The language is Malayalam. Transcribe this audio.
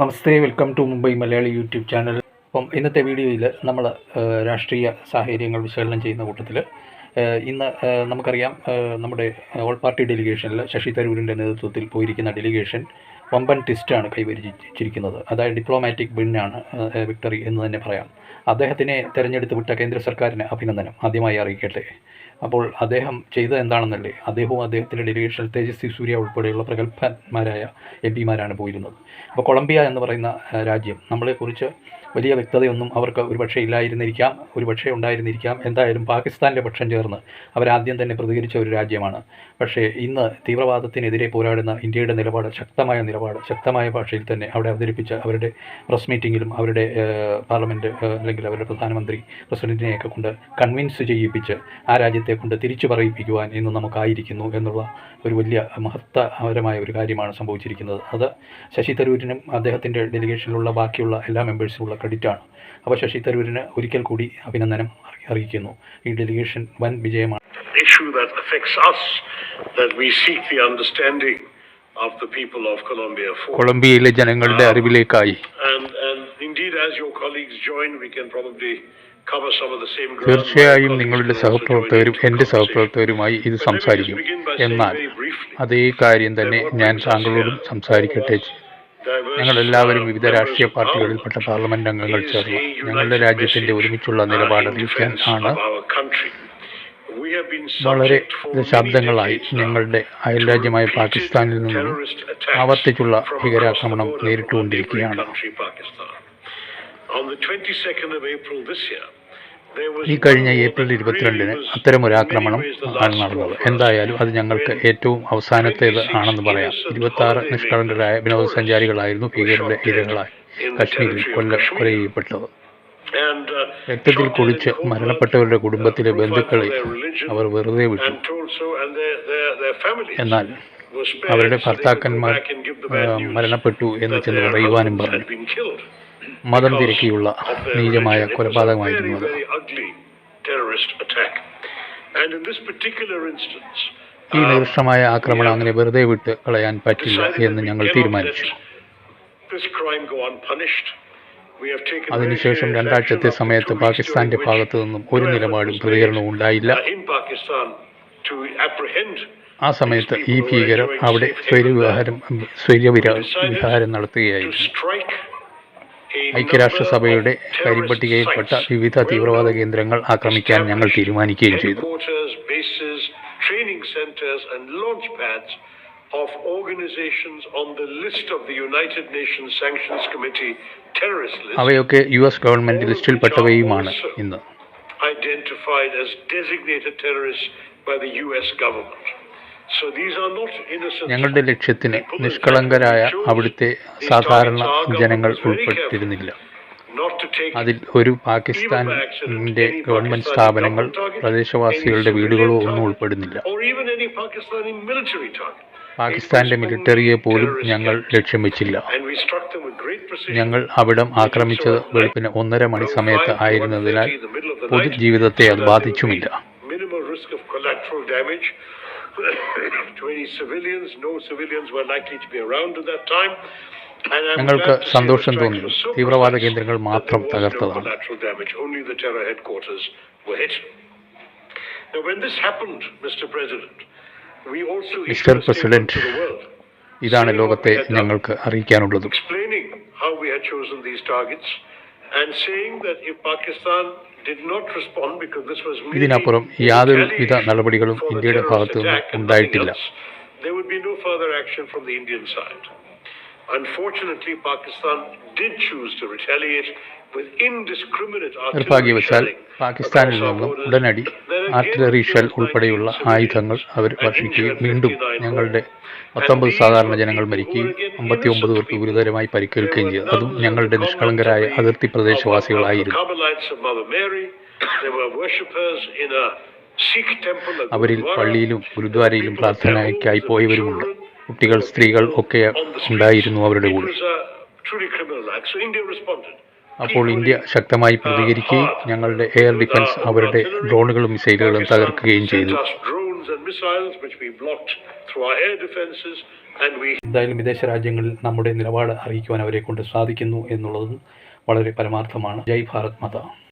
Namaste welcome to Mumbai Malayali YouTube channel. അപ്പം ഇന്നത്തെ വീഡിയോയിൽ നമ്മൾ രാഷ്ട്രീയ സാഹചര്യങ്ങൾ വിശകലനം ചെയ്യുന്ന കൂട്ടത്തിൽ ഇന്ന് നമുക്കറിയാം നമ്മുടെ ഓൾ പാർട്ടി ഡെലിഗേഷനിൽ ശശി തരൂരിന്റെ നേതൃത്വത്തിൽ പോയിരിക്കുന്ന ഡെലിഗേഷൻ വമ്പൻ ട്വിസ്റ്റാണ് കൈവരിച്ചിരിക്കുന്നത്. അതായത് ഡിപ്ലോമാറ്റിക് വിണ്ണാണ് വിക്ടറി എന്ന് തന്നെ പറയാം. അദ്ദേഹത്തിനെ തെരഞ്ഞെടുത്ത് വിട്ട കേന്ദ്ര സർക്കാരിന് അഭിനന്ദനം. ആദ്യമായി അറിയിക്കട്ടെ. അപ്പോൾ അദ്ദേഹം ചെയ്തത് എന്താണെന്നല്ലേ? അദ്ദേഹവും അദ്ദേഹത്തിന്റെ ഡെലിഗേഷനിൽ തേജസ്വി സൂര്യ ഉൾപ്പെടെയുള്ള പ്രഗത്ഭന്മാരായ എം പിമാരാണ് പോയിരുന്നത്. അപ്പോൾ കൊളംബിയ എന്ന് പറയുന്ന രാജ്യം നമ്മളെക്കുറിച്ച് വലിയ വ്യക്തതയൊന്നും അവർക്ക് ഒരുപക്ഷെ ഇല്ലായിരുന്നിരിക്കാം ഒരുപക്ഷെ ഉണ്ടായിരുന്നിരിക്കാം. എന്തായാലും പാകിസ്ഥാനിലെ പക്ഷം ചേർന്ന് അവരാദ്യം തന്നെ പ്രതികരിച്ച ഒരു രാജ്യമാണ്. പക്ഷേ ഇന്ന് തീവ്രവാദത്തിനെതിരെ പോരാടുന്ന ഇന്ത്യയുടെ നിലപാട് ശക്തമായ നിലപാട് ശക്തമായ ഭാഷയിൽ തന്നെ അവിടെ അവതരിപ്പിച്ച അവരുടെ പ്രസ് മീറ്റിങ്ങിലും അവരുടെ പാർലമെന്റ് അല്ലെങ്കിൽ അവരുടെ പ്രധാനമന്ത്രി പ്രസിഡന്റിനെയൊക്കെ കൊണ്ട് കൺവിൻസ് ചെയ്യിപ്പിച്ച് ആ രാജ്യത്തെ കൊണ്ട് തിരിച്ചു പറയിപ്പിക്കുവാൻ ഇന്ന് നമുക്കായിരിക്കുന്നു എന്നുള്ള ഒരു വലിയ മഹത്തരമായ ഒരു കാര്യമാണ് സംഭവിച്ചിരിക്കുന്നത്. അത് ശശി തരൂരിനും അദ്ദേഹത്തിന്റെ ഡെലിഗേഷനിലുള്ള ബാക്കിയുള്ള എല്ലാ മെമ്പേഴ്സിനുള്ള ക്രെഡിറ്റാണ്. അപ്പോൾ ശശി തരൂരിന് ഒരിക്കൽ കൂടി അഭിനന്ദനം അറി- അറിയിക്കുന്നു. ഈ ഡെലിഗേഷൻ വൻ വിജയമാണ്. Issue that affects us, that we seek the understanding of the people of Colombia for. കൊളംബിയയിലെ ജനങ്ങളുടെ അറിവിലേക്കായി. And, and indeed, as your colleagues join, we can probably തീർച്ചയായും നിങ്ങളുടെ സഹപ്രവർത്തകരും എന്റെ സഹപ്രവർത്തകരുമായി ഇത് സംസാരിക്കും. എന്നാൽ അതേ കാര്യം തന്നെ ഞാൻ താങ്കളോടും സംസാരിക്കട്ടെ. ഞങ്ങൾ എല്ലാവരും വിവിധ രാഷ്ട്രീയ പാർട്ടികളിൽപ്പെട്ട പാർലമെന്റ് അംഗങ്ങൾ ചേർന്നു. ഞങ്ങളുടെ രാജ്യത്തിന്റെ ഒരുമിച്ചുള്ള നിലപാട് അറിയിക്കാൻ ആണ്. വളരെ ദശാബ്ദങ്ങളായി ഞങ്ങളുടെ അയൽരാജ്യമായ പാകിസ്ഥാനിൽ നിന്നും ആവർത്തിച്ചുള്ള ഭീകരാക്രമണം നേരിട്ടുകൊണ്ടിരിക്കുകയാണ്. On the 22nd of April this year, ഈ കഴിഞ്ഞ ഏപ്രിൽ ഇരുപത്തിരണ്ടിന് അത്തരമൊരാക്രമണം നടന്നത്. എന്തായാലും അത് ഞങ്ങൾക്ക് ഏറ്റവും അവസാനത്തേത് ആണെന്ന് പറയാം. ഇരുപത്തി ആറ് നിഷ്കളങ്കരായ വിനോദസഞ്ചാരികളായിരുന്നു ഭീകരരുടെ ഇരകളായി കശ്മീരിൽ കൊല്ല കൊല ചെയ്യപ്പെട്ടത് രക്തത്തിൽ കുളിച്ച് മരണപ്പെട്ടവരുടെ കുടുംബത്തിലെ ബന്ധുക്കളെ അവർ വെറുതെ വിട്ടു. എന്നാൽ അവരുടെ ഭർത്താക്കന്മാർ മരണപ്പെട്ടു എന്ന് ചെന്ന് പറയുവാനും പറഞ്ഞു. മതം തിരക്കിയുള്ള നീചമായ കൊലപാതകമായിരുന്നു ugly terrorist attack. And in this particular instance, ഈ നിരുഷമായ നികൃഷ്ടമായ ആക്രമണം അങ്ങനെ വെറുതെ വിട്ട് കളയാൻ പറ്റില്ല എന്ന് ഞങ്ങൾ തീരുമാനിച്ചു അതിനുശേഷം രണ്ടാഴ്ചത്തെ സമയത്ത് പാകിസ്ഥാന്റെ ഭാഗത്തു നിന്നും ഒരു നിലപാടും പ്രതികരണവും ഉണ്ടായില്ല uh, ആ സമയത്ത് ഈ ഭീകരർ അവിടെ സ്വൈര്യവിഹാരം സ്വൈര്യവിര വിഹാരം നടത്തുകയായിരുന്നു ഐക്യരാഷ്ട്രസഭയുടെ കരിപ്പട്ടികയിൽപ്പെട്ട വിവിധ തീവ്രവാദ കേന്ദ്രങ്ങൾ ആക്രമിക്കാൻ ഞങ്ങൾ തീരുമാനിക്കുകയും ചെയ്തു. അവയൊക്കെ യു എസ് ഗവൺമെന്റ് ലിസ്റ്റിൽ പെട്ടവയുമാണ് ഇന്ന്. Identified as designated terrorist by the U S government ഞങ്ങളുടെ ലക്ഷ്യത്തിന്. നിഷ്കളങ്കരായ അവിടുത്തെ സാധാരണ. ജനങ്ങൾ ഉൾപ്പെട്ടിരുന്നില്ല അതിൽ ഒരു പാകിസ്ഥാനിന്റെ ഗവൺമെന്റ് സ്ഥാപനങ്ങൾ പ്രദേശവാസികളുടെ വീടുകളോ ഒന്നും ഉൾപ്പെടുന്നില്ല. പാകിസ്ഥാന്റെ മിലിറ്ററിയെ പോലും ഞങ്ങൾ ലക്ഷ്യം വെച്ചില്ല. ഞങ്ങൾ അവിടം ആക്രമിച്ചത് വെളുപ്പിന് ഒന്നര മണി സമയത്ത് ആയിരുന്നതിനാൽ പൊതുജീവിതത്തെ അത് ബാധിച്ചുമില്ല Minimal risk of collateral damage to any civilians. No civilians were likely to be around at that time. And I'm ഞങ്ങൾക്ക് സന്തോഷം തോന്നി തീവ്രവാദ കേന്ദ്രങ്ങൾ മാത്രം തകർത്തതാണ് collateral damage. Only the terror headquarters were hit. Now, when this happened, Mr. President, we also Mr. issued a statement President, to the world ഇതാണ് ലോകത്തെ ഞങ്ങൾക്ക് അറിയിക്കാനുള്ളതും explaining how we had chosen these targets and saying that if Pakistan did not respond because this was merely ഇതിനപ്പുറം യാതൊരുവിധ retaliation നടപടികളും ഇന്ത്യയുടെ ഭാഗത്തു നിന്ന് ഉണ്ടായിട്ടില്ല there would be no further action from the Indian side. Unfortunately, Pakistan did choose to retaliate with indiscriminate നിർഭാഗ്യവശാൽ പാകിസ്ഥാനിൽ നിന്നും. ഉടനടി ആർട്ടിലറി ഷെൽ ഉൾപ്പെടെയുള്ള ആയുധങ്ങൾ അവർ വർഷിക്കുകയും വീണ്ടും ഞങ്ങളുടെ. പത്തൊമ്പത് സാധാരണ ജനങ്ങൾ മരിക്കുകയും അമ്പത്തി ഒമ്പത് പേർക്ക് ഗുരുതരമായി പരിക്കേൽക്കുകയും ചെയ്തു. അതും ഞങ്ങളുടെ നിഷ്കളങ്കരായ അതിർത്തി പ്രദേശവാസികളായിരുന്നു. അവരിൽ പള്ളിയിലും ഗുരുദ്വാരയിലും പ്രാർത്ഥനയ്ക്കായി പോയവരുമുണ്ട്. കുട്ടികൾ സ്ത്രീകൾ ഒക്കെ ഉണ്ടായിരുന്നു അവരുടെ കൂടെ. അപ്പോൾ ഇന്ത്യ ശക്തമായി പ്രതികരിക്കുകയും ഞങ്ങളുടെ എയർ ഡിഫൻസ് അവരുടെ ഡ്രോണുകളും മിസൈലുകളും തകർക്കുകയും ചെയ്തു. എന്തായാലും വിദേശ രാജ്യങ്ങളിൽ നമ്മുടെ നിലപാട് അറിയിക്കുവാൻ അവരെ കൊണ്ട് സാധിക്കുന്നു എന്നുള്ളതും വളരെ പരമാർത്ഥമാണ്. ജയ് ഭാരത് മാത.